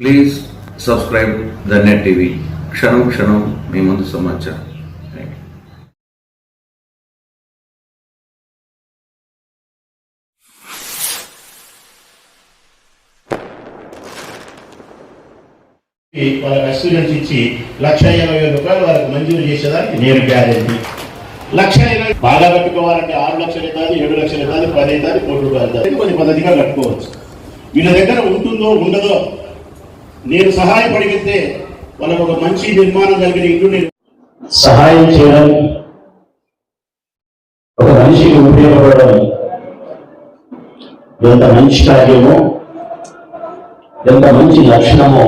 Please subscribe the net TV క్షణం క్షణం మీ ముందు సమాచారం. వాళ్ళకి అస్యూరెన్స్ ఇచ్చి లక్ష ఇరవై వేల రూపాయలు వాళ్ళకి మంజూరు చేసేదానికి నేను గ్యారెంటీ. లక్ష ఇరవై బాగా కట్టుకోవాలంటే ఆరు లక్షలు కాదు ఏడు లక్షలు కాదు పది కాదు కోటి రూపాయలు కాదు కొన్ని పద్ధతిగా కట్టుకోవచ్చు. వీళ్ళ దగ్గర ఉంటుందో ఉండదో నేను సహాయపడితే వాళ్ళకు ఒక మంచి నిర్మాణం కలిగిన ఇల్లు నేను సహాయం చేయడం ఒక మనిషికి ఉపయోగపడడం ఎంత మంచి కార్యమో ఎంత మంచి లక్షణమో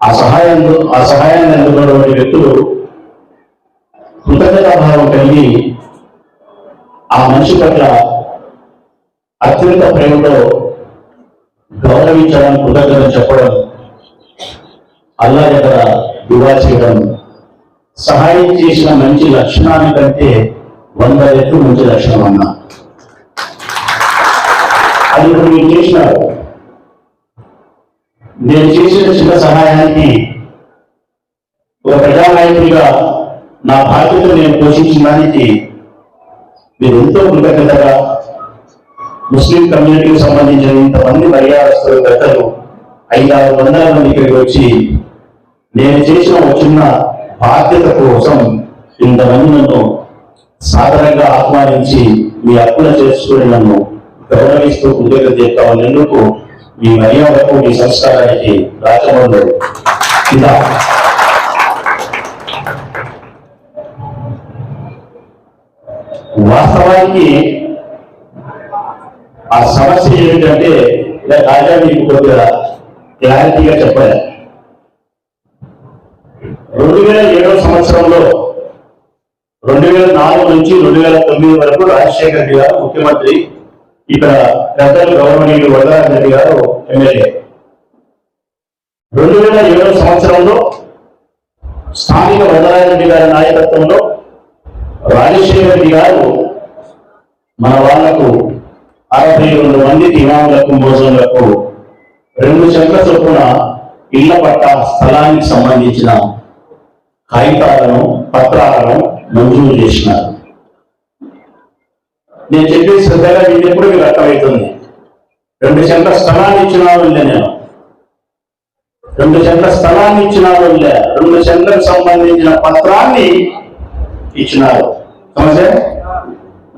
ఆ సహాయం ఆ సహాయాన్ని అందుకున్నటువంటి వ్యక్తులు కృతజ్ఞతాభావం కలిగి ఆ మనిషి పట్ల అత్యంత ప్రేమతో గౌరవించడం కృతజ్ఞత చెప్పడం అల్లా దగ్గర దువా చేయడం సహాయం చేసిన మంచి లక్షణాన్ని కంటే వంద రెట్లు మంచి లక్షణం అన్నా. అది ఇప్పుడు మీరు చేసినారు. నేను చేసిన చిన్న సహాయానికి ఒక ప్రజానాయకుడిగా నా బాధ్యతను నేను పోషించడానికి మీరు ఎంతో కృతజ్ఞతగా ముస్లిం కమ్యూనిటీకి సంబంధించిన ఇంతమంది మర్యాదస్తులు పెద్దలు ఐదారు వందల మంది ఇక్కడికి వచ్చి నేను చేసిన ఒక చిన్న బాధ్యత కోసం ఇంతమంది నన్ను సాధారణంగా ఆహ్వానించి మీ అప్పుల చేసుకుని నన్ను గౌరవిస్తూ కృతజ్ఞత చెప్తా ఉన్నందుకు మీ మర్యాదకు మీ సంస్కారానికి రాజమండ్రి ఇలా వాస్తవానికి ఆ సమస్య ఏమిటంటే ఇలా రాజా మీకు కొద్దిగా క్లారిటీగా చెప్పాలి. రెండు వేల ఏడవ సంవత్సరంలో రెండు వేల నాలుగు నుంచి రెండు వేల తొమ్మిది వరకు రాజశేఖర రెడ్డి గారు ముఖ్యమంత్రి ఇక్కడ పెద్దలు గవర్నమెంట్ వరదరాజ రెడ్డి గారు ఎమ్మెల్యే. రెండు వేల ఏడవ సంవత్సరంలో స్థానిక వరదరాజ రెడ్డి గారి నాయకత్వంలో రాజశేఖర రెడ్డి గారు మన వాళ్ళకు అరవై రెండు మంది ఇమాములకు మోజులకు రెండు చెట్ల చొప్పున ఇళ్ళ పట్ట స్థలానికి సంబంధించిన కాగితాలను పత్రాలను మంజూరు చేసినారు. నేను చెప్పే శ్రద్ధగా మీకు మీకు అర్థమవుతుంది. రెండు సెంట్ల స్థలాన్ని ఇచ్చినా నేను. రెండు సెంట్ల స్థలాన్ని ఇచ్చినా రెండు సెంట్లకు సంబంధించిన పత్రాన్ని ఇచ్చినారు. సమస్య?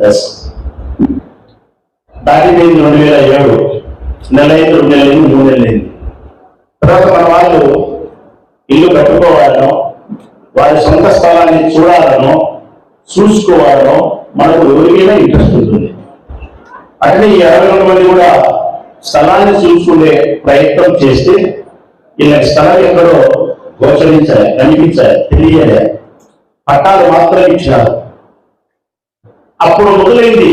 ఎస్ దాటిపోయింది రెండు వేల ఏడు నెల అయింది రెండు నెలలు అయింది మూడు నెలలు అయింది తర్వాత మన వాళ్ళు ఇల్లు కట్టుకోవాలనో వారి సొంత స్థలాన్ని చూడాలనో చూసుకోవాలనో మనకు ఎవరికైనా ఇంట్రెస్ట్ ఉంటుంది. అట్లే ఈ అరవై రెండు మంది కూడా స్థలాన్ని చూసుకునే ప్రయత్నం చేస్తే వీళ్ళకి స్థలం ఎక్కడో గోచరించాలి కనిపించాలి తెలియాలి. పట్టాలు మాత్రం ఇచ్చినారు. అప్పుడు మొదలైంది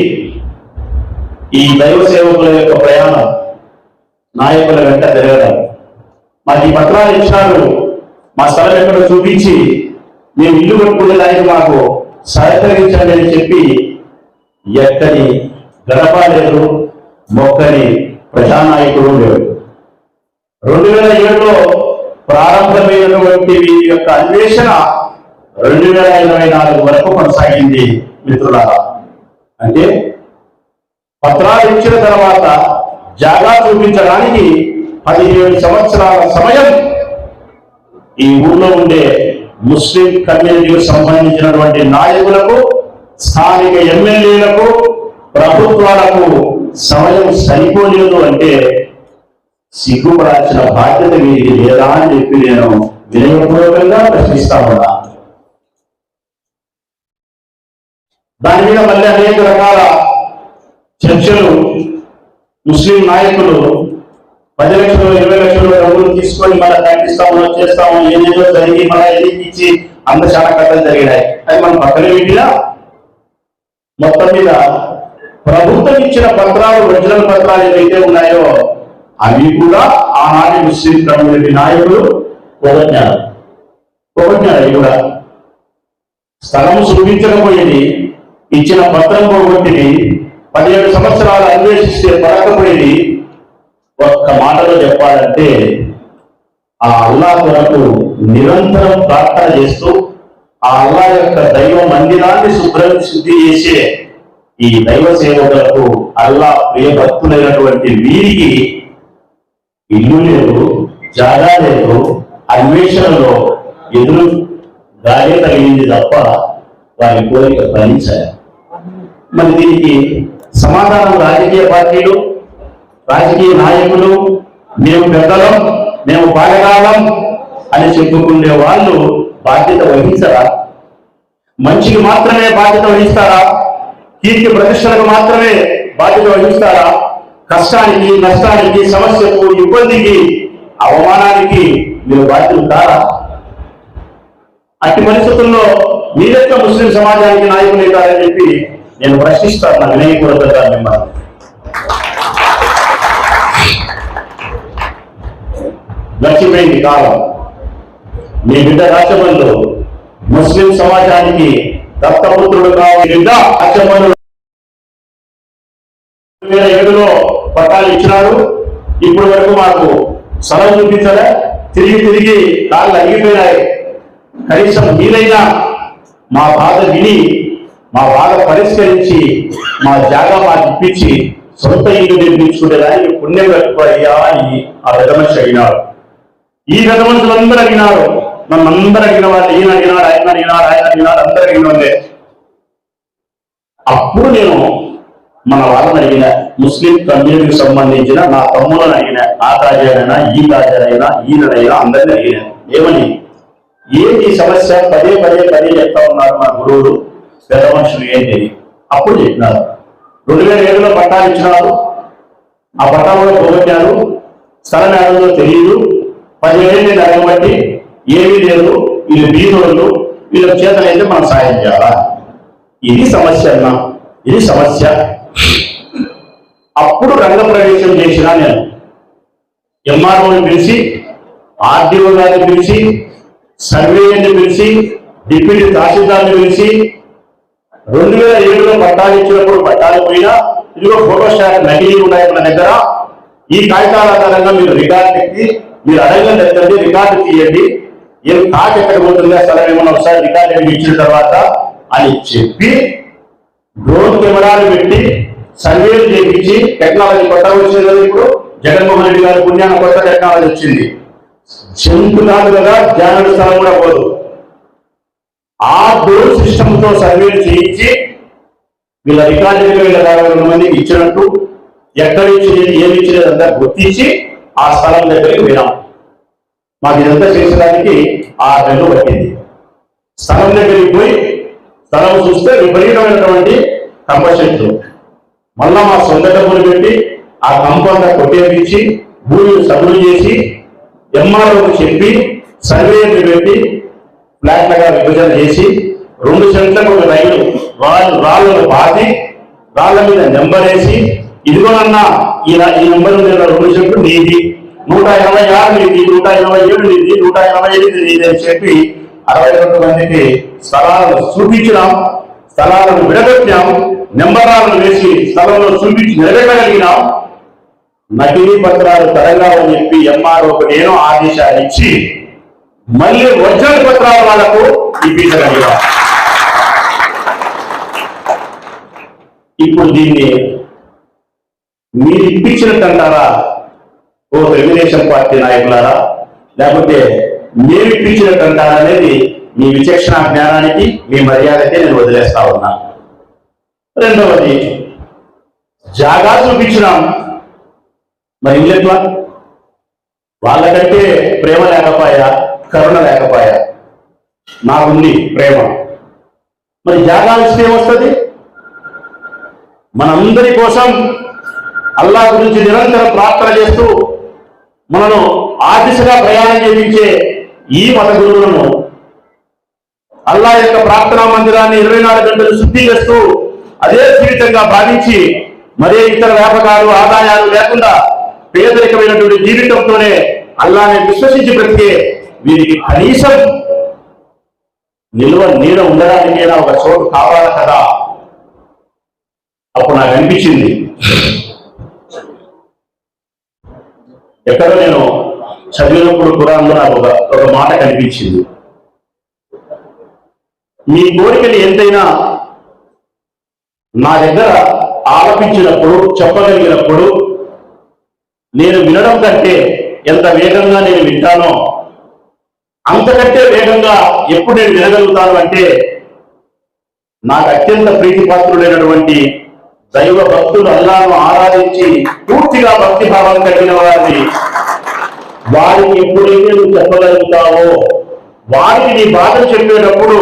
ఈ దైవ సేవకుల యొక్క ప్రయాణం నాయకుల వెంట తిరగడం మాకు ఈ పత్రాలు ఇచ్చినారు మా స్థలం ఎక్కడ చూపించి మేము ఇల్లు కట్టుకునే దానికి మాకు సహకరించండి అని చెప్పి ఎక్కడి గడప లేదు మొక్కని ప్రజానాయకుడు లేడు. రెండు వేల ఏడులో ప్రారంభమైనటువంటి వీరి యొక్క అన్వేషణ రెండు వేల ఇరవై నాలుగు వరకు కొనసాగింది మిత్రులారా. అంటే పత్రాలు ఇచ్చిన తర్వాత జాగా చూపించడానికి పదిహేడు సంవత్సరాల సమయం ఈ ఊళ్ళో ఉండే ముస్లిం కమ్యూనిటీకి సంబంధించినటువంటి నాయకులకు స్థానిక ఎమ్మెల్యేలకు ప్రభుత్వాలకు సమయం సరిపోలేదు అంటే సిగ్గుపడాల్సిన బాధ్యత మీది లేదా అని చెప్పి నేను వినయపూర్వకంగా ప్రశ్నిస్తా ఉన్నా. దాని మీద మళ్ళీ అనేక రకాల చర్చలు ముస్లిం నాయకులు పది లక్షలు ఇరవై లక్షలు డబ్బులు తీసుకొని మళ్ళీ కట్టిస్తాము చేస్తాము ఏదేదో జరిగి మళ్ళీ ఎన్నిక ఇచ్చి అంత చాలా కథలు జరిగినాయి. అది మనం పక్కన పెట్టినా మొత్తం మీద ప్రభుత్వం ఇచ్చిన పత్రాలు ఒరిజినల్ పత్రాలు ఏవైతే ఉన్నాయో అవి కూడా ఆనాటి ముస్లిం కమ్యూనిటీ నాయకులు పోగొట్టారు పోగొట్టారు అవి కూడా. స్థలం చూపించకపోయింది ఇచ్చిన పత్రం పోగొట్టింది పదిహేడు సంవత్సరాలు అన్వేషిస్తే పడకపోయింది ఒక్క మాటలో చెప్పాలంటే ఆ అల్లా కొరకు నిరంతరం ప్రార్థన చేస్తూ ఆ అల్లా యొక్క దైవ మందిరాన్ని శుభ్రం శుద్ధి చేసే ఈ దైవ సేవకులకు అల్లా ప్రియభక్తులైనటువంటి వీరికి ఇల్లు లేదు జాగా లేదు అన్వేషణలో ఎదురు గాలి తగిలింది తప్ప వారి కోరిక ఫలించారు మరి దీనికి సమాధానం రాజకీయ పార్టీలు రాజకీయ నాయకులు మేము పెద్దలం మేము బాలగాలం అని చెప్పుకునే వాళ్ళు బాధ్యత వహించరా? మంచికి మాత్రమే బాధ్యత వహిస్తారా? కీర్తి ప్రతిష్టలకు మాత్రమే బాధ్యత వహిస్తారా? కష్టానికి నష్టానికి సమస్యకు ఇబ్బందికి అవమానానికి మీరు బాధ్యులు కారా అట్టి పరిస్థితుల్లో మీరెక్క ముస్లిం సమాజానికి నాయకులే కాదని చెప్పి నేను ప్రశ్నిస్తాను నా వినయపూర్వకంగా మిమ్మల్ని. గడిచిపోయింది కాలం. మీ బిడ్డ రాచమల్లు ముస్లిం సమాజానికి దత్తపుత్రుడు కావాలి. బిడ్డ రాచమల్లు వేల ఏడులో పట్టాలు ఇచ్చినారు ఇప్పటి వరకు మాకు సలహా చూపించలే. తిరిగి తిరిగి కాళ్ళు అరిగిపోయినాయి కనీసం మీరైనా మా బాధ విని మా బాధ పరిష్కరించి మా జాగా మాకు ఇప్పించి సొంత ఇల్లు నిర్మించుకునేదానికి పుణ్యం కట్టుకోయ్యా అని ఆ పెద్ద మనిషి అడిగినారు. ఈ పెద్ద మనుషులందరూ అడిగినారు. నన్ను అందరూ అడిగిన వాళ్ళు ఈయన అడిగినాడు ఆయన అడిగినాడు ఆయన అడిగినాడు అందరూ అడిగిన వాళ్ళే. అప్పుడు నేను మన వాళ్ళని అడిగిన ముస్లిం కమ్యూనిటీకి సంబంధించిన నా తమ్ములను అడిగిన ఆ తాజానైనా ఈ తాజానైనా ఈయనైనా అందరిని అడిగిన. ఏమని? ఏంటి సమస్య? పదే పదే పదే చెప్తా ఉన్నారు మా గురువులు. పెద్ద మనుషులు ఏంటి అప్పుడు చెప్పినారు. రెండు వేల ఏడులో పట్టాలు ఇచ్చినారు. ఆ పట్టాలో పోగొట్టారు. స్థలం ఏడలో తెలియదు పదివేలు అడగబట్టి ఏమీ లేదు. వీళ్ళు బీదోళ్ళు. వీళ్ళ చేతనైతే మనం సాయం చేయాలా? ఇది సమస్య అన్నా. ఇది సమస్య. అప్పుడు రంగప్రవేశం చేసిన నేను. ఎంఆర్ఓని పిలిచి ఆర్డీఓ గారిని పిలిచి సర్వేయర్ని పిలిచి డిప్యూటీ తహసీల్దార్ని పిలిచి రెండు వేల ఏడులో పట్టాలు ఇచ్చినప్పుడు పట్టాలు పోయినా ఇదిగో ఫోటో స్టాట్ నకిలీ ఉన్నాయి మన దగ్గర. ఈ కాగితాల ఆధారంగా మీరు రికార్డు ఎక్కి మీరు అడగం తెచ్చండి రికార్డు తీయండి. ఏం కాకి ఎక్కడ పోతుంది స్థలం ఏమన్నా ఒకసారి రికార్డు ఇచ్చిన తర్వాత అని చెప్పి డ్రోన్ కెమెరాలు పెట్టి సర్వేలు చేయించి టెక్నాలజీ కొత్త వచ్చింది కదా ఇప్పుడు? జగన్మోహన్ రెడ్డి గారి పుణ్యాన కొత్త టెక్నాలజీ వచ్చింది. చెంపు కాదు కదా జానుడు స్థలం కూడా పోదు. ఆ డ్రోన్ సిస్టమ్తో సర్వేలు చేయించి వీళ్ళ రికార్డులు వీళ్ళ యాభై రెండు ఇచ్చినట్టు ఎక్కడ ఇచ్చినది ఏమి ఇచ్చినది అంతా గుర్తించి ఆ స్థలం దగ్గరికి వినాం మాకు ఇదంతా చేసడానికి ఆరు నెలలు పట్టింది. స్థలం దగ్గరికి పోయి స్థలం చూస్తే విపరీతమైనటువంటి కంప మళ్ళా మా సొంత డబ్బులు పెట్టి ఆ కంపౌండ్ కొట్టేపించి భూమిని సదులు చేసి ఎంఆర్ఓకి చెప్పి సర్వేలు పెట్టి ఫ్లాట్లుగా విభజన చేసి రెండు సెంట్లకు ఒక రైలు రాళ్ళు రాళ్ళను పాతి రాళ్ళ మీద నెంబర్ వేసి ఇదిగోనన్నా ఈ ఈ నెంబర్ మీద రెండు సెంట్లు నీది. నూట ఎనభై ఆరు నీది నూట ఎనభై ఏడు నీది నూట ఎనభై ఎనిమిది నీది అని చెప్పి అరవై రెండు మందికి స్థలాలను చూపించినాం స్థలాలను విడగొట్టాం నెంబరాలను వేసి స్థలంలో చూపించి నిలబెట్టగలిగినాం. నకిలీ పత్రాలు తరగాలని చెప్పి ఎంఆర్ఓకి నేను ఆదేశాలు ఇచ్చి మళ్ళీ ఒరిజినల్ పత్రాల వాళ్ళకు ఇప్పించగలిగా ఇప్పుడు దీన్ని మీరు ఇప్పించినట్టు అంటారా ఓ తెలుగుదేశం పార్టీ నాయకులారా? లేకపోతే మీరు ఇప్పించినట్టు అంటారా అనేది మీ విచక్షణ జ్ఞానానికి మీ మర్యాదకే నేను వదిలేస్తా ఉన్నా. రెండవది జాగా చూపించినాం మరి ఇల్లు వాళ్ళకంటే ప్రేమ లేకపోయా? కరుణ లేకపోయా? నా ఉంది ప్రేమ. మరి జాగా ఏమొస్తుంది? మనందరి కోసం అల్లా గురించి నిరంతరం ప్రార్థన చేస్తూ మనను ఆదిశగా ప్రయాణం చేయించే ఈ మత గురువులను అల్లా యొక్క ప్రార్థనా మందిరాన్ని ఇరవై నాలుగు గంటలు శుద్ధి చేస్తూ అదే జీవితంగా భావించి మరే ఇతర వ్యాపకాలు ఆదాయాలు లేకుండా పేదరికమైనటువంటి జీవితంతోనే అల్లాని విశ్వసించి బ్రతికే వీరికి కనీసం నిల్వ నీడ ఉండడానికి ఒక చోటు కావాలి కదా? అప్పుడు నాకు అనిపించింది. ఎక్కడో నేను చదివినప్పుడు కురాన్లో నాకు ఒక ఒక మాట కనిపించింది. మీ కోరికలు ఎంతైనా నా దగ్గర ఆలపించినప్పుడు చెప్పగలిగినప్పుడు నేను వినడం కంటే ఎంత వేగంగా నేను వింటానో అంతకంటే వేగంగా ఎప్పుడు నేను వినగలుగుతాను అంటే నాకు అత్యంత ప్రీతిపాత్రుడైనటువంటి దైవ భక్తులు అల్లాను ఆరాధించి పూర్తిగా భక్తి భావం కలిగిన వారిని వారికి ఎప్పుడైతే నువ్వు చెప్పగలుగుతావో వారికి నీ బాధలు చెప్పేటప్పుడు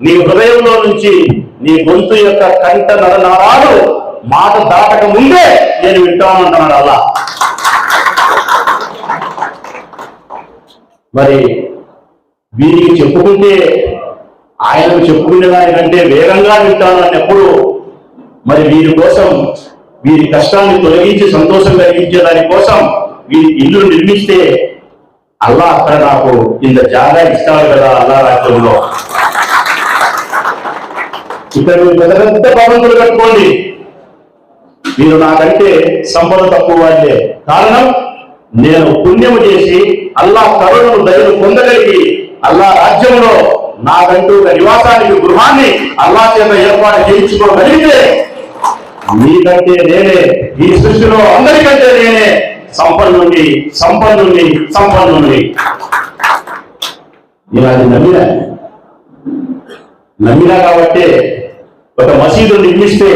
నీ హృదయంలో నుంచి నీ గొంతు యొక్క కంట నరనారాలు మాట దాటక ముందే నేను వింటాను అలా మరి వీరికి చెప్పుకుంటే ఆయన చెప్పుకునే దానికంటే వేగంగా వింటాను అన్నప్పుడు మరి వీరి కోసం వీరి కష్టాన్ని తొలగించి సంతోషం కలిగించే దానికోసం వీరి ఇల్లు నిర్మిస్తే అల్లా అక్కడ నాకు ఇంత జాగా ఇస్తాడు కదా అల్లా రాజ్యంలో. ఇక్కడ మీరు పెద్ద పెద్ద భవంతులు కట్టుకోండి. మీరు నాకంటే సంపద తక్కువ వాళ్ళే. కారణం నేను పుణ్యము చేసి అల్లా కరుణను దయను పొందగలిగి అల్లా రాజ్యంలో నాకంటూ ఒక నివాసానికి గృహాన్ని అల్లా చేత ఏర్పాటు చేయించుకోగలిగితే మీకంటే నేనే ఈ సృష్టిలో అందరికంటే నేనే సంపన్నుండి సంపన్నుండి సంపన్నుండి నేను అది నమ్మినా? నమ్మినా కాబట్టి ఒక మసీదు నిర్మిస్తే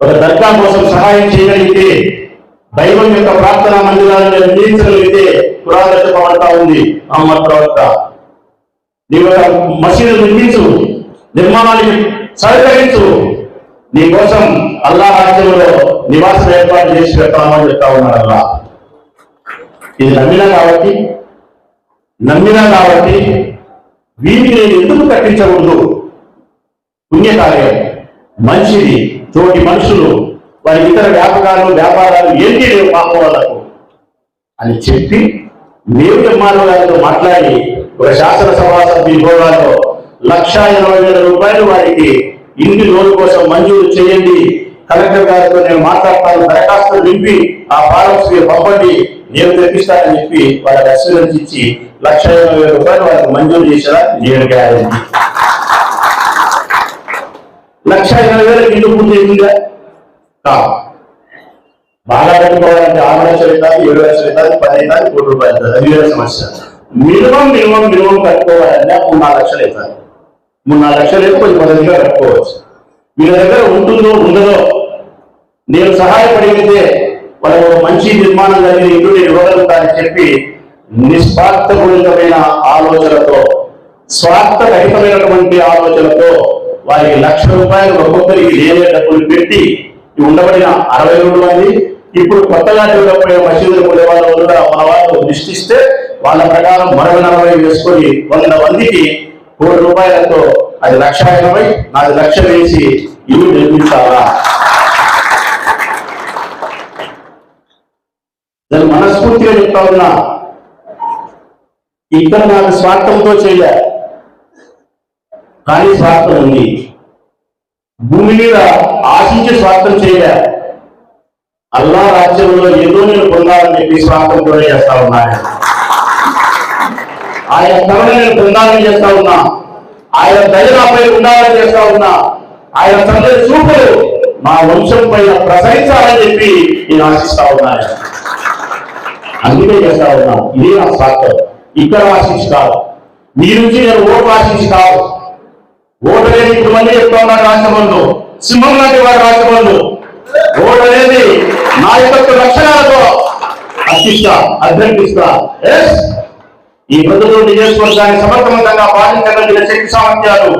ఒక దర్గా కోసం సహాయం చేయగలిగితే దైవం యొక్క ప్రార్థన మందిరాన్ని నిర్మించగలిగితే పురాణ చెప్పబడతా ఉంది. అమ్మ ప్రవక్త. నీవు ఒక మసీదు నిర్మించు నిర్మాణానికి సహకరించు. నీ కోసం అల్లా రాజ్యంలో నివాసం ఏర్పాటు చేసి పెడతామని చెప్తా ఉన్నాడు అల్లా. ఇది నమ్మినా కాబట్టి నమ్మినా కాబట్టి వీటిని నేను ఎందుకు కట్టించకూడదు పుణ్యకార్యం. మంచిది తోటి మనుషులు వారి ఇతర వ్యాపకాలు వ్యాపారాలు ఏంటి లేవు పాపం వాళ్ళకు అని చెప్పి నేను ఎంఆర్ఓ గారితో మాట్లాడి ఒక శాసనసభ సభ్యుల హోదాలో లక్ష ఎనభై వేల రూపాయలు వారికి ఇంటి లోన్ కోసం మంజూరు చేయండి. కలెక్టర్ గారితో నేను మాట్లాడతాను దరఖాస్తు నింపి ఆ ఫారమ్స్ పంపండి. నేను తెప్పిస్తానని చెప్పి వాళ్ళకి అస్యూరెన్స్ ఇచ్చి లక్ష ఇరవై వేల రూపాయలు వారికి మంజూరు చేసేలా నేను గ్యారెంటీ లక్ష ఇరవై వేలకు ఇల్లు పూర్తి అయిందిగా కాదు బాగా కట్టుకోవాలంటే ఆరు లక్షలు అవుతుంది ఏడు లక్షలు అవుతుంది పది అవుతుంది కోటి రూపాయలు అవుతుంది అది వేరే సమస్య. మినిమం మినిమం మినిమం కట్టుకోవాలంటే మూడు నాలుగు లక్షలు అవుతుంది మూడు నాలుగు లక్షలు అయితే కొంచెం పద్ధతిగా కట్టుకోవచ్చు. మీ దగ్గర ఉంటుందో ఉండదో నేను సహాయపడితే వాళ్ళకు మంచి నిర్మాణం జరిగిన ఇల్లు నేను ఇవ్వగలుగుతానని చెప్పి నిస్వార్థపూరితమైన ఆలోచనతో స్వార్థ రహితమైనటువంటి ఆలోచనతో వారికి లక్ష రూపాయలు ఒక్కొక్కరికి లేనే డబ్బులు పెట్టి ఉండబడిన అరవై రెండు మంది ఇప్పుడు కొత్తగా డెవలప్ అయిన మసీదులు ఉండే వాళ్ళు కూడా మన వాళ్ళు దృష్టిస్తే వాళ్ళ ప్రకారం మరొక నలభై వేసుకొని వంద మందికి కోటి రూపాయలతో అది లక్ష ఎనభై నాది లక్ష వేసి ఇల్లు నిర్మిస్తారా నేను మనస్ఫూర్తిగా చెప్తా ఉన్నా ఇక్కడ నాకు స్వార్థంతో చేయలే కానీ స్వార్థం ఉంది. భూమి మీద ఆశించి స్వార్థం చేయలే. అల్లా రాజ్యంలో ఏదో నేను పొందాలని చెప్పి స్వార్థంతో చేస్తా ఉన్నా ఆయన కరుణ నేను పొందాలని చేస్తా ఉన్నా. ఆయన దయ నాపై ఉండాలని చేస్తా ఉన్నా. ఆయన తండ్రి చూపులు మా వంశం పైన ప్రసరించాలని చెప్పి నేను ఆశిస్తా ఉన్నాను అందుకే చేస్తా ఉన్నా. ఇదే నా స్వార్థం. ఇక్కడ ఆశించి కాదు మీ నుంచి నేను ఓటు ఆశించి కాదు ఓటు అనేది ఇప్పుడు మంది చెప్తా ఉన్నారు రాష్ట్రబంధు సింహం లాంటి వారు రాష్ట్రబంధు ఓటు అనేది నాయకత్వ లక్షణాలతో అర్పిస్తా అభ్యర్థిస్తా. ఎస్ ఈ ప్రజలు నియోజకవర్గాన్ని సమర్థవంతంగా పాలించగలిగిన శక్తి సామర్థ్యాలు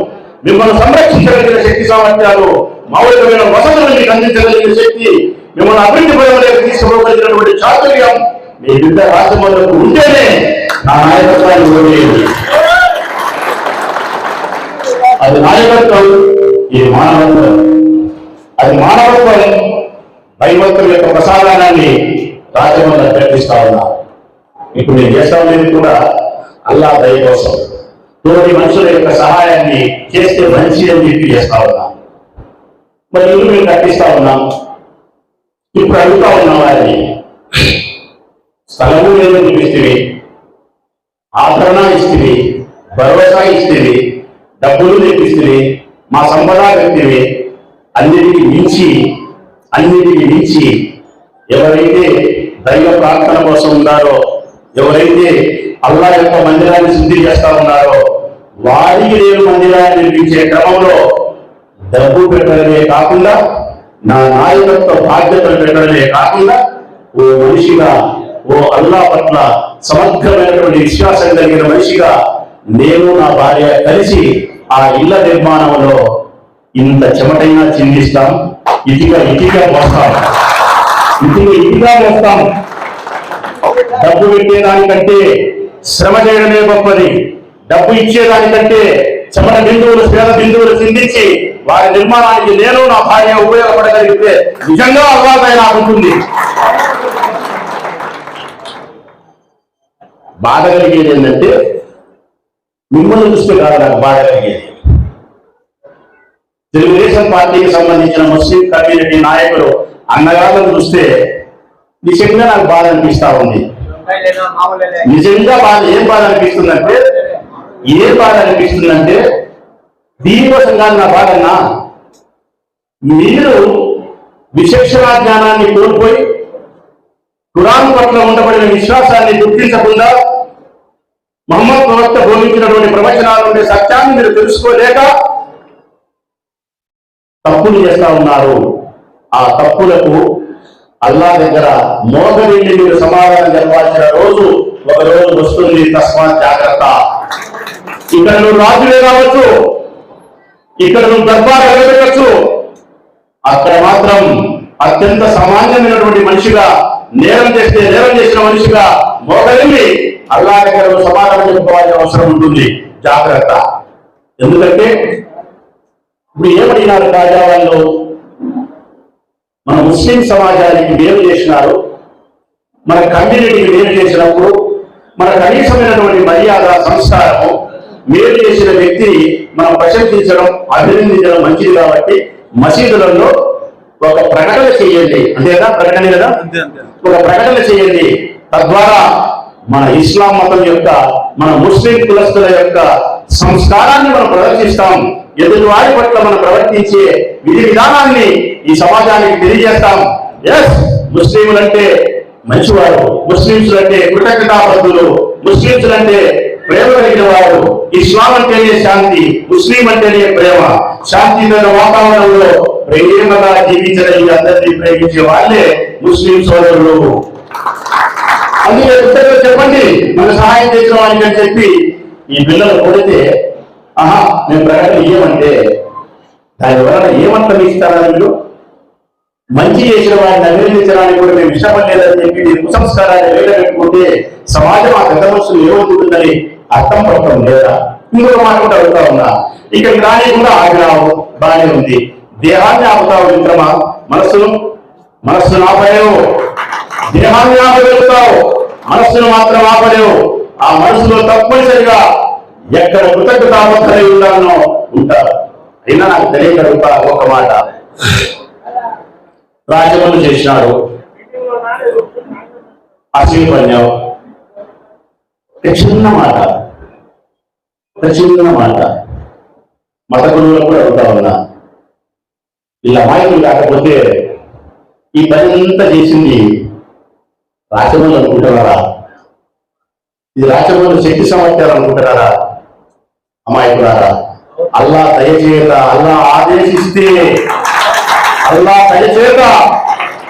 మిమ్మల్ని సంరక్షించగలిగిన శక్తి సామర్థ్యాలు మౌలికమైన వసతులు మీకు అందించగలిగిన శక్తి మిమ్మల్ని అభివృద్ధి పదవులకు తీసుకోగలిగినటువంటి చాతుర్యం మీ బిడ్డ రాష్ట్రంలో ఉంటేనే నా నాయకత్వాన్ని అది నాయకత్వం ఇది మానవత్వం. అది మానవత్వం దైవత్వం యొక్క ప్రసాదానాన్ని రాజ్యంలో ప్రకటిస్తా ఉన్నా ఇప్పుడు నేను చేస్తా ఉండేది కూడా అల్లా దయ కోసం. తోటి మనుషుల యొక్క సహాయాన్ని చేస్తే మంచి అని చెప్పి చేస్తా ఉన్నా. మరి ఇల్లు మేము కట్టిస్తా ఉన్నాం? ఇప్పుడు అడుగుతా ఉన్నాం వారిని. స్థలము లేదని చూపిస్తుంది ఆదరణ ఇస్తుంది. భరోసా ఇస్తుంది. డబ్బులు తెప్పిస్తే మా సంపద వ్యక్తివి అన్నిటికీ మించి అన్నిటికీ మించి ఎవరైతే దైవ ప్రార్థన కోసం ఉన్నారో ఎవరైతే అల్లా యొక్క మందిరాన్ని శుద్ధి చేస్తా ఉన్నారో వారికి నేను మందిరాన్ని నిర్మించే క్రమంలో డబ్బు పెట్టడమే కాకుండా నా నాయకత్వ బాధ్యతలు పెట్టడమే కాకుండా ఓ మనిషిగా ఓ అల్లా పట్ల సమగ్రమైనటువంటి విశ్వాసం కలిగిన మనిషిగా నేను నా భార్య కలిసి ఆ ఇళ్ళ నిర్మాణంలో ఇంత చెమటైనా చిందిస్తాం ఇతిగా ఇతిగా మోస్తాం. ఇటుక ఇతిగా మోస్తాం. డబ్బు పెట్టేదానికంటే శ్రమ చేయడమే గొప్పది. డబ్బు ఇచ్చేదానికంటే చెమట బిందువులు పేద బిందువులు చిందించి వారి నిర్మాణానికి నేను నా భార్య ఉపయోగపడగలిగితే నిజంగా అల్లాదై నాకు ఉంటుంది. బాధ కలిగేది ఏంటంటే మిమ్మల్ని చూస్తే కాదు నాకు బాధ కలిగేది తెలుగుదేశం పార్టీకి సంబంధించిన ముస్లిం కమ్యూనిటీ నాయకులు అన్నగారులను చూస్తే నిజంగా నాకు బాధ అనిపిస్తా ఉంది. నిజంగా బాధ ఏం బాధ అనిపిస్తుందంటే ఏం బాధ అనిపిస్తుందంటే దీనికోసం కాదు నా బాధన్నా మీరు విచక్షణ జ్ఞానాన్ని కోల్పోయి కురాన్ పట్ల ఉండబడిన విశ్వాసాన్ని గుర్తించకుండా మహమ్మద్ ప్రవక్త బోధించినటువంటి ప్రవచనాల నుండి సత్యాన్ని మీరు తెలుసుకోలేక తప్పులు చేస్తా ఉన్నారు. ఆ తప్పులకు అల్లా దగ్గర మోగవెళ్ళి మీరు సమాధానం చెప్పాల్సిన రోజు ఒక రోజు వస్తుంది. తస్మాత్ జాగ్రత్త. ఇక్కడ నువ్వు రాజులే కావచ్చు. ఇక్కడ నువ్వు దర్బార్ వెళ్ళవచ్చు అక్కడ మాత్రం అత్యంత సామాన్యమైనటువంటి మనిషిగా నేరం చేస్తే నేరం చేసిన మనిషిగా మోగలిగి అల్లా దగ్గర సమాధానం చెప్పుకోవాల్సిన అవసరం ఉంటుంది. జాగ్రత్త. ఎందుకంటే ఇప్పుడు ఏమడిగినారు రాజా వాళ్ళు మన ముస్లిం సమాజానికి మేలు చేసినారు. మన కమ్యూనిటీకి మేలు చేసినప్పుడు మన కనీసమైనటువంటి మర్యాద సంస్కారము మేలు చేసిన వ్యక్తిని మనం ప్రశంసించడం అభినందించడం మంచిది కాబట్టి మసీదులలో ఒక ప్రకటన చేయండి. అంతేదా ప్రకటన కదా ఒక ప్రకటన చేయండి. తద్వారా మన ఇస్లాం మతం యొక్క మన ముస్లిం కులస్తుల యొక్క సంస్కారాన్ని మనం ప్రదర్శిస్తాం. ఎదుటి వారి పట్ల మనం ప్రవర్తించే విధి విధానాన్ని ఈ సమాజానికి తెలియజేస్తాం. ఎస్ ముస్లింలంటే మంచివారు ముస్లింస్ అంటే కృతజ్ఞతాబద్ధులు ముస్లింస్ అంటే ప్రేమ కలిగిన వారు. ఇస్లాం అంటేనే శాంతి ముస్లిం అంటేనే ప్రేమ. శాంతియుత వాతావరణంలో ప్రేమగా జీవించడం అందరినీ ప్రేమించే వాళ్ళే ముస్లిం సోదరులు. ఐదు ఉత్తర్వులు చెప్పండి. మన సహాయం చేసిన వారికి అని చెప్పి ఈ పిల్లలు కొడితే ఆహా మేము ప్రకటన ఇయ్యమంటే దాని వలన ఏమంటారు ఇస్తారా మీరు మంచి చేసిన వారిని అభినందించడానికి కూడా మేము ఇష్టపడలేదని చెప్పి మీరు కుసంస్కారాన్ని వేయబెట్టుకుంటే సమాజం ఆ పెద్ద మనుషులు ఏమవుతుందని అర్థం పడటం లేదా? ఇంకొక మాట కూడా అడుగుతా ఉన్నా. ఇక్కడికి రానికుండా ఆగినావు బాగానే ఉంది. దేహాన్ని ఆపుతావు మిత్రమా మనస్సును మనస్సును ఆపలేవు. దేహాన్ని ఆపగలుగుతావు మనస్సును మాత్రం ఆపలేవు. ఆ మనసులో తప్పనిసరిగా ఎక్కడ కృతజ్ఞతాబద్ధులై ఉండాలనో ఉంటారు. అయినా నాకు తెలియగలుగుతా ఒక మాట. రాజములు చేసినాడు. అశ్విపన్యం ఒక చిన్న మాట. ఒక చిన్న మాట. మత గురువులకు కూడా అడుగుతా ఉన్నా. ఇలా మాయకులు కాకపోతే ఈ పని అంతా చేసింది రాచమల్లు అనుకుంటున్నారా? ఇది రాచమల్లు శక్తి సమర్థాలు అనుకుంటున్నారా? అమాయకులారా? అల్లా దయచేత అల్లా ఆదేశిస్తే అల్లా దయచేత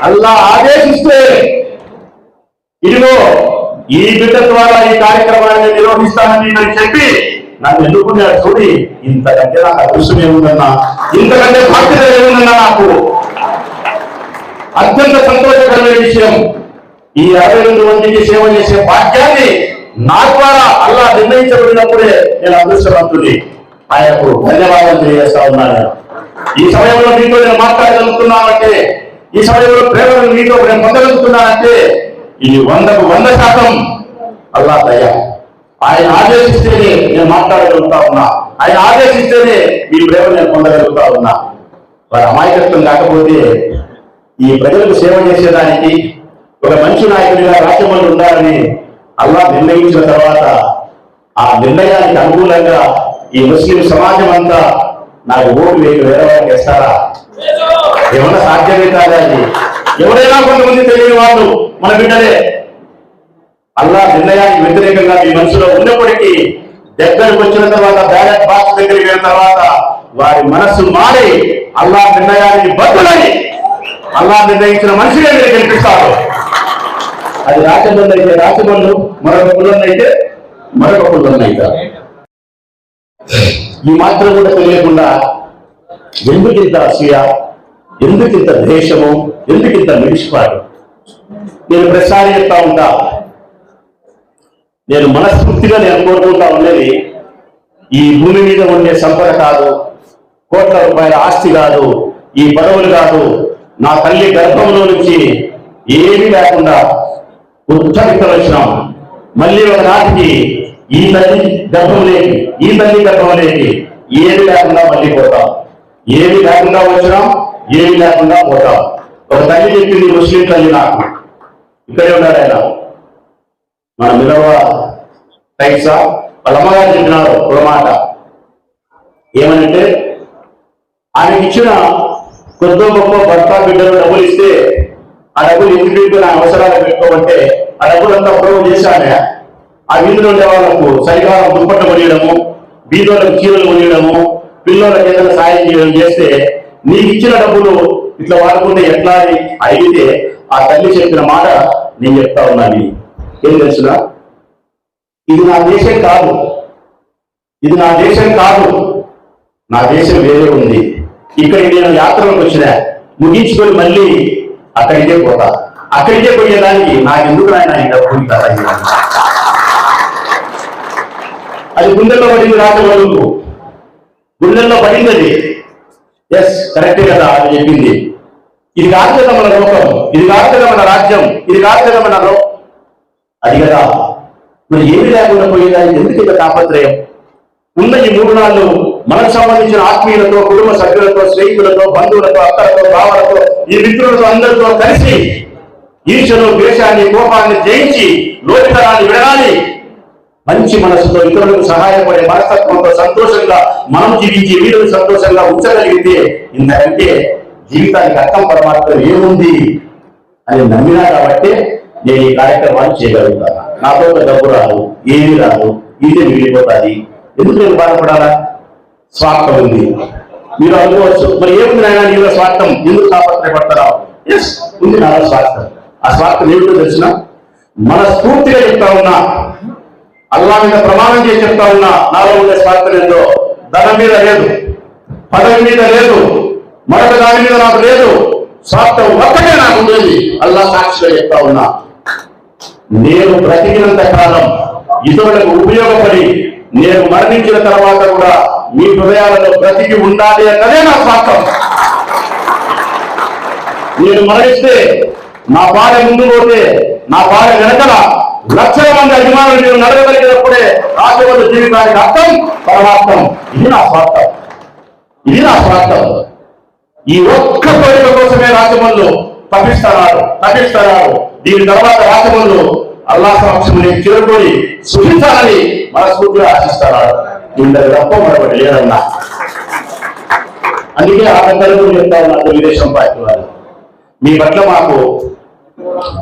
అల్లా ఆదేశిస్తే ఇదిగో ఈ బిడ్డ ద్వారా ఈ కార్యక్రమాన్ని నిర్వహిస్తానని నేను చెప్పి నన్ను ఎన్నుకున్నాడు చూడి ఇంతకంటే నాకు అదృష్టం ఏముందన్నా? ఇంతకంటే బాధ్యత ఏముందన్నా నాకు? అత్యంత సంతోషకరమైన విషయం. ఈ అరవై రెండు మందికి సేవ చేసే భాగ్యాన్ని నా ద్వారా అల్లా నిర్ణయించబడినప్పుడే నేను అదృష్టవంతుడి ఆయనకు ధన్యవాదాలు తెలియజేస్తా ఉన్నాను. ఈ సమయంలో మీతో నేను మాట్లాడగలుగుతున్నానంటే ఈ సమయంలో ప్రేమను మీతో నేను పొందగలుగుతున్నానంటే ఇది వందకు వంద శాతం అల్లా దయ. ఆయన ఆదేశిస్తేనే నేను మాట్లాడగలుగుతా ఉన్నా. ఆయన ఆదేశిస్తేనే ఈ ప్రేమ నేను పొందగలుగుతా ఉన్నా. వారి అమాయకత్వం కాకపోతే ఈ ప్రజలకు సేవ చేసేదానికి ఒక మంచి నాయకుడిగా రాజ్యమంలో ఉండాలని అల్లా నిర్ణయించిన తర్వాత ఆ నిర్ణయానికి అనుకూలంగా ఈ ముస్లిం సమాజం అంతా నాకు ఓటు వేసి వేరే వాళ్ళకి ఇస్తారా ఏమన్నా సాధ్యమే కాదా అది ఎవరైనా కొంతమంది తెలియని వాళ్ళు మన బిడ్డలే. అల్లా నిర్ణయానికి వ్యతిరేకంగా మీ మనసులో ఉన్నప్పటికీ దగ్గరకు వచ్చిన తర్వాత బ్యాలెట్ బాక్స్ దగ్గరికి వెళ్ళిన తర్వాత వారి మనస్సు మారి అల్లా నిర్ణయానికి బద్దులని అల్లా నిర్ణయించిన మనిషిగా మీరు కనిపిస్తారు. అది రాచబంధు అయితే రాచబంధు మరొక పుల్లన్న అయితే మరొక పుల్లన్న అయితే ఈ మాత్రం కూడా తెలియకుండా ఎందుకు ఇంత అసూయ? ఎందుకు ఇంత ద్వేషము? ఎందుకు ఇంత మిడిసిపాటు నేను ప్రతిసారి చెప్తా ఉంటా. నేను మనస్ఫూర్తిగా నేను కోరుకుంటా ఉండేది ఈ భూమి మీద ఉండే సంపద కాదు కోట్ల రూపాయల ఆస్తి కాదు ఈ పదవులు కాదు. నా తల్లి గర్భంలో నుంచి ఏమీ లేకుండా ఉత్తరికలు వచ్చినాం మళ్ళీ ఒక నాటికి ఈ తల్లి గర్భంలోకి ఈ తల్లి గర్భంలోకి ఏమి లేకుండా మళ్ళీ పోతాం. ఏమి లేకుండా వచ్చినాం ఏమి లేకుండా పోతాం. ఒక తల్లి చెప్పింది ముస్లిం తల్లి నాకు. ఇక్కడే ఉన్నాడు ఆయన. మన విలువ టైసా వాళ్ళ అమ్మగారు చెప్పినారు ఒక మాట. ఏమనంటే ఆయనకి ఇచ్చిన కొద్దో గొప్ప భర్త బిడ్డలు డబ్బులు ఇస్తే ఆ డబ్బులు ఎందుకు నా అవసరాలు పెట్టుకోమంటే ఆ డబ్బులంతా ఉపయోగం చేశానే? ఆ వీధిలో ఉండే వాళ్ళకు చలికాలం దుప్పట్లు కొనియడము బీదోళ్ళకు చీరలు కొనియడము పిల్లలకు ఏదైనా సాయం చేయడం చేస్తే నీకు ఇచ్చిన డబ్బులు ఇట్లా వాడుకుంటే ఎట్లా అని అడిగితే ఆ తల్లి చెప్పిన మాట నేను చెప్తా ఉన్నాను ఏం తెలుసునా? ఇది నా దేశం కాదు. ఇది నా దేశం కాదు. నా దేశం వేరే ఉంది. ఇక్కడికి నేను యాత్రలకు వచ్చిన ముగించుకొని మళ్ళీ అక్కడికే పోతా. అక్కడికే పోయేదానికి నాకు ఎందుకు ఆయన ఈ డబ్బు అది గుండెల్లో పడింది రాజమౌళుకు గుండెల్లో పడింది అది ఎస్ కరెక్ట్ కదా అని చెప్పింది. ఇది కాదు కదా మన లోకం. ఇది కాదు కదా మన రాజ్యం. ఇది కాదు కదా మన లో అది కదా. మరి ఏమి లేకుండా పోయేదానికి ఎందుకు ఇంత తాపత్రయం? ఉన్న ఈ మూడు నాళ్ళు మనకు సంబంధించిన ఆత్మీయులతో కుటుంబ సభ్యులతో స్నేహితులతో బంధువులతో అక్కలతో బావలతో ఈ మిత్రులతో అందరితో కలిసి ఈర్షను ద్వేషాన్ని కోపాన్ని జయించి లోతుతనాన్ని విడనాలి మంచి మనసుతో ఇతరులకు సహాయపడే మనస్తత్వంతో సంతోషంగా మనం జీవించి వీరులు సంతోషంగా ఉంచగలిగితే ఇంతకంటే జీవితానికి అర్థం పరమాత్మ ఏముంది అని నమ్మినా కాబట్టి నేను ఈ కార్యక్రమాలు చేయగలుగుతాను. నాతో ఒక డబ్బు రాదు ఏమీ రాదు ఇదే మిగిలిపోతుంది. ఎందుకు నేను బాధపడాలా? స్వార్థం ఉంది. మీరు అనుకోవచ్చు మరి ఏముంది నాయన నీలో స్వార్థం? ఎందుకు తాపత్రయపడతారావు ఎస్ ఉంది నాలో స్వార్థం. ఆ స్వార్థం ఏమిటో తెలిసిన? మన స్ఫూర్తిగా చెప్తా ఉన్నా అల్లా మీద ప్రమాణం చేసి చెప్తా ఉన్నా నాలో ఉండే స్వార్థం ఏందో ధనం మీద లేదు పదవి మీద లేదు మరొక దాని మీద నాకు లేదు. స్వార్థం ఒక్కటే నాకు ఉండేది అల్లా సాక్షిగా చెప్తా ఉన్నా. నేను బ్రతికినంత కాలం ఇతరులకు ఉపయోగపడి నేను మరణించిన తర్వాత కూడా మీ హృదయాలలో బ్రతికి ఉండాలి అన్నదే నా స్వార్థం. నేను మరణిస్తే నా భార్య ముందు పోతే నా భార్య వెనకల లక్షల మంది అభిమానులు నేను నడవగలిగినప్పుడే రాజవంత జీవితానికి అర్థం పరమార్థం. ఇది నా స్వార్థం. ఇది నా స్వార్థం. ఈ ఒక్క కోరిక కోసమే రాజమల్లు తప్పిస్తున్నారు తప్పిస్తున్నారు. దీని తర్వాత రాజమల్లు అల్లా సమక్షం నేను చేరుకొని సుఖించాలని మనస్ఫూర్తిగా ఆశిస్తున్నారు. ఉండదు తప్ప మరొకటి లేదన్నా అందుకే ఆ పెద్దలకు చెప్తా ఉన్నా తెలుగుదేశం పార్టీ వాళ్ళు. మీ పట్ల మాకు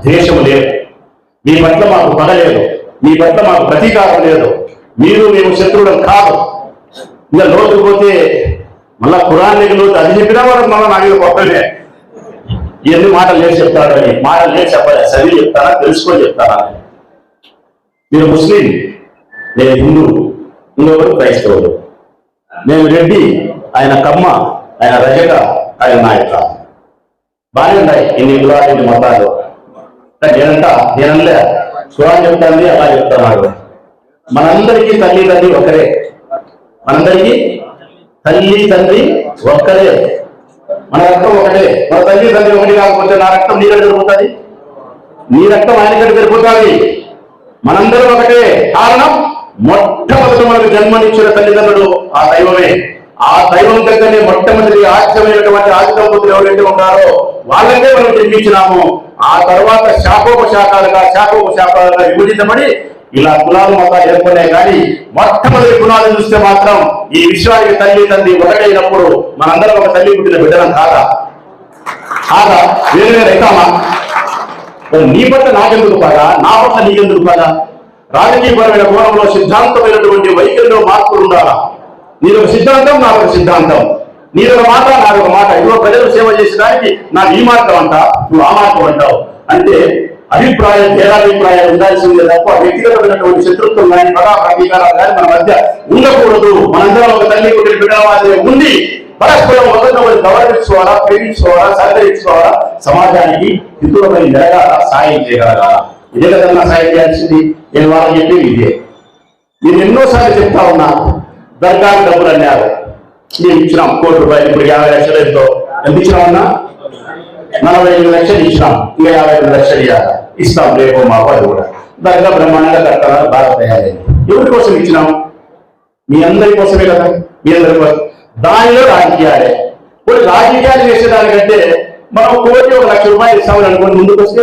ద్వేషం లేదు. మీ పట్ల మాకు పగ లేదు. మీ పట్ల మాకు ప్రతీకారం లేదు. మీరు మేము శత్రువులం కాదు. ఇంకా లోతు పోతే మళ్ళా ఖురాన్ లోతు అది చెప్పినా వాడు మళ్ళీ నా మీద ఎన్ని మాటలు లేచి చెప్తాడు అని మాటలు లేదు చెప్పాలి. చదివి చెప్తారా తెలుసుకొని చెప్తారా మీరు ముస్లిం నేను హిందూ. ఇంకొకరు క్రైస్తవులు. మేము రెడ్డి ఆయన కమ్మ ఆయన రజక ఆయన నాయక బాగానే ఉన్నాయి ఇన్ని కులాలు ఇన్ని మతాలు. కానీ నేనంట నేనలే ఖురాన్ చెప్తాంది అలా చెప్తున్నాడు. మనందరికీ తల్లి తండ్రి ఒకరే మనందరికీ తల్లి తండ్రి ఒక్కరే. మన రక్తం ఒకటే. మన తల్లి తండ్రి ఒకటి కాకపోతే నా రక్తం నీ కడ పోతుంది నీ రక్తం ఆయన కడ సరిపోతుంది మనందరం ఒకటే. కారణం? మొట్టమొదటి మనకు జన్మనిచ్చిన తల్లిదండ్రులు ఆ దైవమే. ఆ దైవం దగ్గరనే మొట్టమొదటి ఆశ్చర్యమైనటువంటి ఆది దంపతులు ఎవరైతే ఉన్నారో వాళ్ళకే మనం జన్మించినాము. ఆ తర్వాత శాఖోపశాఖలుగా శాఖోపశాఖలుగా విభజించబడి ఇలా కులాలు మతాలు ఏర్పడే కానీ మొట్టమొదటి పునాది చూస్తే మాత్రం ఈ విశ్వానికి తల్లి తండ్రి ఒకటైనప్పుడు మనందరం ఒక తల్లి పుట్టిన బిడ్డలం కాదా? కాదా? వేరు వేరు అవుతామా నీ పట్ల నాకెందుకు పదా నా పట్ల నీకెందుకు పదా రాజకీయపరమైన కోణంలో సిద్ధాంతమైనటువంటి వైఖరిలో మార్పులు ఉండాలా? నీదొక సిద్ధాంతం నాదొక సిద్ధాంతం. నీదొక మాట నాదొక మాట. ఇదిగో ప్రజలు సేవ చేసేదానికి నాకు ఈ మార్గం అంట నువ్వు ఆ మార్గం అంటావు. అంటే అభిప్రాయం భేదాభిప్రాయాలు ఉండాల్సిందే తప్ప వ్యక్తిగతమైనటువంటి శత్రుత్వం కానీ పదా అంగీకారాలు కానీ మన మధ్య ఉండకూడదు. మనందరం ఒక తల్లి ఒకటి బిడ్డల ఉండి పరస్పరం ఒకరినొకరు గౌరవించుకోవాలా ప్రేమించుకోవాలా సహకరించుకోవాలా? సమాజానికి హితులమైన జరగాల సాయం చేయగలగాల? ఇదే కదా నా సాయం చేయాల్సింది నేను వాళ్ళకి చెప్పేది ఇదే నేను ఎన్నోసార్లు చెప్తా ఉన్నా దర్గా డబ్బులు అన్నారు. నేను ఇచ్చినాం కోటి రూపాయలు ఇప్పుడు యాభై లక్షలు ఎంతో. ఎంత ఇచ్చినామన్నా నలభై ఐదు లక్షలు ఇచ్చినాం. ఇంకా యాభై ఐదు లక్షలు ఇవ్వాలి ఇస్తాం రేపు మాకు అది కూడా. దర్గా బ్రహ్మాండంగా కట్టాలని బాగా తయారైంది. ఎవరి కోసం ఇచ్చినాం? మీ అందరి కోసమే కదా మీ అందరి కోసం. దానిలో రాజకీయాలే. ఇప్పుడు రాజకీయాలు చేసేదానికంటే మనం కోటి ఒక లక్ష రూపాయలు ఇస్తామని అనుకోండి ముందుకు వస్తే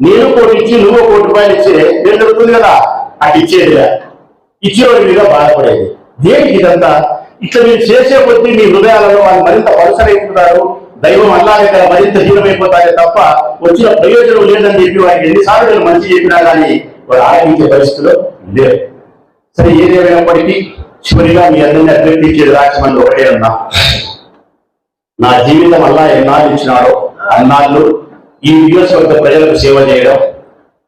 నేను కోటి ఇచ్చి నువ్వు కోటి రూపాయలు ఇచ్చే నేను దొరుకుతుంది కదా? అటు ఇచ్చేదిగా ఇచ్చేవాడి మీద బాధపడేది. దేనికి ఇదంతా? ఇట్లా మీరు చేసే కొద్దీ మీ హృదయాలలో వాళ్ళు మరింత వలసరైపోతారు దైవం అల్లాగే కదా మరింత హీనమైపోతారే తప్ప వచ్చిన ప్రయోజనం లేదని చెప్పి వారికి ఎన్నిసార్లు నేను మంచి చెప్పినా కానీ వాడు ఆలోచించే పరిస్థితులు లేవు సరే ఏదేమైనప్పటికీ చివరిగా మీ అందరినీ అభ్యర్థించేది రాజమండ్రి ఒకటే అన్నా. నా జీవితం అల్లా ఎన్నాళ్ళు ఇచ్చినాడో అన్నాళ్ళు ఈ నియోజకవర్గ ప్రజలకు సేవ చేయడం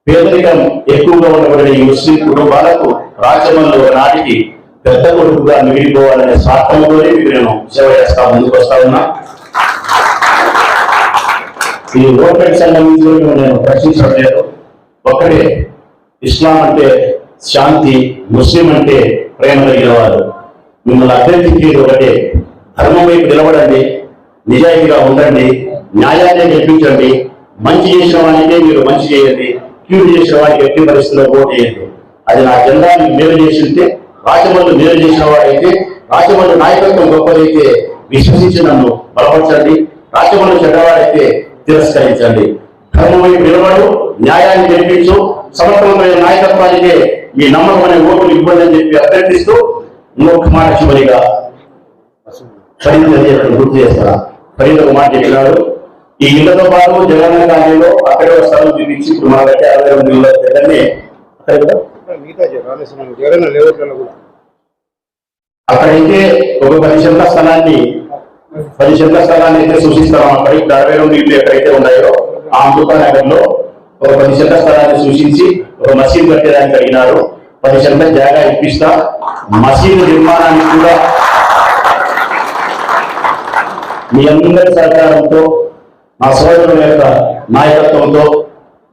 పేదరికం ఎక్కువగా ఉన్నటువంటి ఈ ముస్లిం కుటుంబాలకు రాజ్యంలో నాటికి పెద్ద కొడుకుగా మిగిలిపోవాలనే స్వార్థంలోనే మీకు నేను సేవ చేస్తా ముందుకు వస్తా ఉన్నా. ఈ ఓపెన్ సంబంధించి నేను ప్రశ్నించడం లేదు ఒక్కడే ఇస్లాం అంటే శాంతి ముస్లిం అంటే ప్రేమ కలిగిన వారు. మిమ్మల్ని అభ్యర్థించేది ఒకటే. ధర్మం వైపు నిలబడండి నిజాయితీగా ఉండండి న్యాయాన్ని గెలిపించండి మంచి చేసిన వానికే మీరు మంచి చేయండి క్యూర్ చేసిన వాడికి ఎట్టి పరిస్థితుల్లో ఓటు చేయండి అది నా జెండా మేలు చేసింటే రాజమండ్రి మేలు చేసిన వాడైతే రాజమండ్రి నాయకత్వం గొప్పదైతే విశ్వసించి నన్ను బలపరచండి రాజమండ్రి చెడ్డవాడైతే తిరస్కరించండి. ధర్మం వైపు నిలబడు న్యాయాన్ని గెలిపించు సమర్థవంతమైన నాయకత్వానికి మీ నమ్మకం అనే ఓటులు ఇవ్వండి అని చెప్పి అభ్యర్థిస్తూ ఇంకొక మాట చివరిగా ఫరీద్ గుర్తు చేస్తారా ఫరీద్ ఒక మాట చెప్పినాడు. ఈ ఇళ్ళతో పాటు జగన్ కాలనీలో అక్కడే స్థలం చూపించి ఇప్పుడు మన దగ్గర అరవై రెండు ఇళ్ళ దగ్గరనే అక్కడైతే ఒక పది సెంట్ల స్థలాన్ని పది సెంట్ల స్థలాన్ని అయితే సూచిస్తాం. అక్కడ అరవై రెండు ఇల్లు ఎక్కడైతే ఉన్నాయో ఆ అమృత నగర్లో ఒక పది సెంట్ల స్థలాన్ని సూచించి ఒక మసీదు కట్టేదానికి అడిగినారు పది సెంట్ల జాగా ఇప్పిస్తా. మసీదు నిర్మాణానికి కూడా మీ అందరి సహకారంతో నా సోదరుల యొక్క నాయకత్వంతో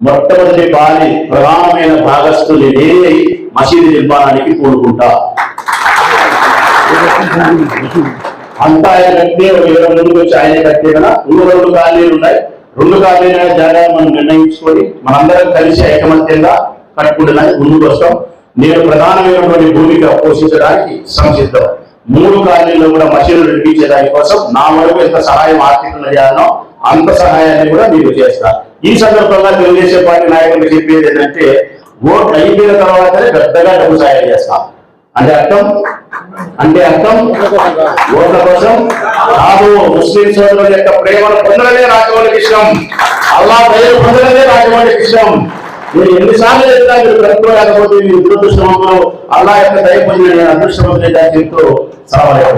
మొట్టమొదటి పాలి ప్రధానమైన భాగస్థులు నేనే మసీదు నిర్మాణానికి కోరుకుంటా అంతా ఆయన కట్టే ఒక ఇరవై ముందుకు వచ్చి ఆయన కట్టే కదా? రెండు రెండు ఖాళీలు ఉన్నాయి. రెండు ఖాళీల జాగా మనం నిర్ణయించుకొని మనందరం కలిసి ఐకమత్యంగా కట్టుకుంటున్నాయి. ముందుకు వస్తాం నేను ప్రధానమైనటువంటి భూమిక పోషించడానికి సంసిద్ధం మూడు ఖాళీల్లో కూడా మసీదులు నిర్మించడానికి దానికోసం నా వరకు ఎంత సహాయం ఆర్థికంగా చేయాలనో అంత సహాయాన్ని కూడా మీకు చేస్తారు. ఈ సందర్భంగా తెలుగుదేశం పార్టీ నాయకులు చెప్పేది ఏంటంటే ఓట్లు అయిపోయిన తర్వాతనే పెద్దగా డబ్బు సహాయం చేస్తాం. అంటే అర్థం? అంటే అర్థం? ఓట్ల కోసం కాదు ముస్లిం సోదరుల యొక్క ప్రేమను పొందడమే రాజమౌళికి ఇష్టం అల్లా ప్రేమ పొందడమే రాజమౌళికి ఇష్టం మీరు ఎన్నిసార్లు చెప్తా మీరు బ్రతుకోలేకపోతే మీ దురదృష్టవంతులు అల్లా యొక్క దయ పొందిన నేను అదృష్టవంతులు చెప్తూ సలహా